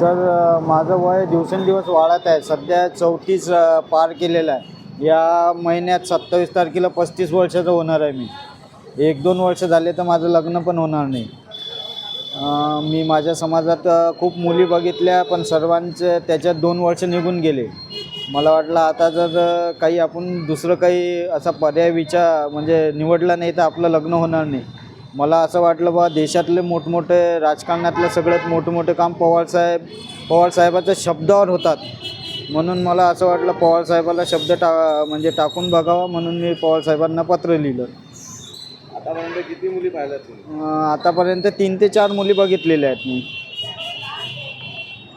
Sir माझं वय दिवसेंदिवस वाढत आहे. सध्या चौतीस पार केलेलं आहे. या महिन्यात सत्तावीस तारखेला पस्तीस वर्षाचं होणार आहे मी. एक दोन वर्ष झाले तर माझं लग्न पण होणार नाही. मी माझ्या समाजात खूप मुली बघितल्या पण सर्वांचे त्याच्यात दोन वर्ष निघून गेले. मला वाटलं आता जर काही आपण दुसरं काही असा पर्याय विचार म्हणजे निवडला नाही तर आपलं लग्न होणार नाही. मला असं वाटलं बा देशातले मोठमोठे राजकारणातलं सगळ्यात मोठमोठे काम पवारसाहेब पवारसाहेबाच्या शब्दावर होतात. म्हणून मला असं वाटलं पवारसाहेबाला शब्द टा म्हणजे टाकून बघावा म्हणून मी पवारसाहेबांना पत्र लिहिलं. आतापर्यंत किती मुली तुम्ही? अं, आतापर्यंत तीन ते चार मुली बघितलेल्या आहेत मी.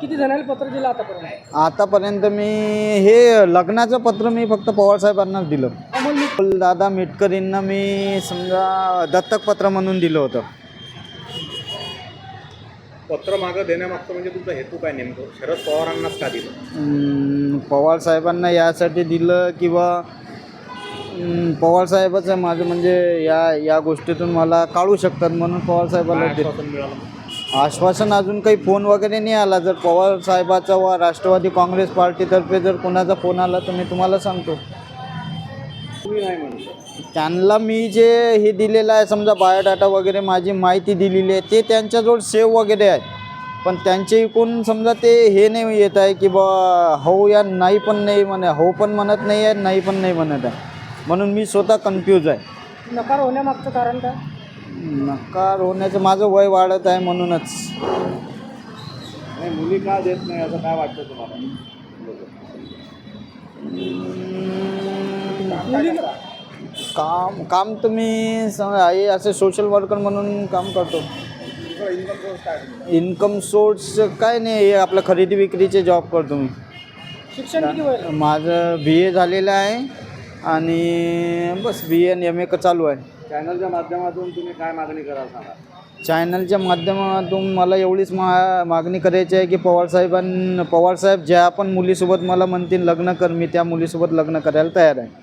किती जणांनी पत्र दिलं आतापर्यंत? आतापर्यंत मी हे लग्नाचं पत्र मी फक्त पवारसाहेबांनाच दिलं. अमोल दादा मिटकरींना मी समजा दत्तक पत्र म्हणून दिलं होतं. पत्र मागं देण्यामागचं म्हणजे तुमचा हेतू काय नेमकं? शरद पवारांनाच का दिलं? अं, पवारसाहेबांना यासाठी दिलं किंवा अं, पवारसाहेबच आहे माझं म्हणजे या या गोष्टीतून मला काढू शकतात म्हणून पवारसाहेबाला काय दिलं. आश्वासन मिळालं आश्वासन अजून काही फोन वगैरे नाही आला. जर पवार साहेबाचा वा राष्ट्रवादी काँग्रेस पार्टीतर्फे जर कोणाचा फोन आला तर मी तुम्हाला सांगतो. त्यांना मी जे हे दिलेलं आहे समजा बायोडाटा वगैरे माझी माहिती दिलेली आहे ते त्यांच्याजवळ सेव वगैरे आहे पण त्यांचे इकून समजा ते हे नाही येत आहे की बा हो या नाही पण नाही म्हणे हो पण म्हणत नाही आहे नाही पण नाही म्हणत आहे. म्हणून मी स्वतः कन्फ्यूज आहे. नकार होण्यामागचं कारण काय? नकार होण्याचं माझं वय वाढत आहे म्हणूनच. नाही मुली का देत नाही असं काय वाटतं तुम्हाला? काम काम तर मी आहे असे सोशल वर्कर म्हणून काम करतो. इन्कम सोर्स काय तुमचा? इन्कम सोर्स काय नाही हे आपलं खरेदी विक्रीचे जॉब करतो मी. शिक्षण किती वय? माझं बी ए झालेलं आहे आणि बस बी एन एम ए चालू आहे. चॅनलच्या माध्यमातून तुम्ही काय मागणी कराल सांगा. चॅनलच्या माध्यमातून मला एवढीच मा मागणी करायची आहे की पवारसाहेबां पवारसाहेब ज्या पण मुलीसोबत मला म्हणतील लग्न कर मी त्या मुलीसोबत लग्न करायला तयार आहे.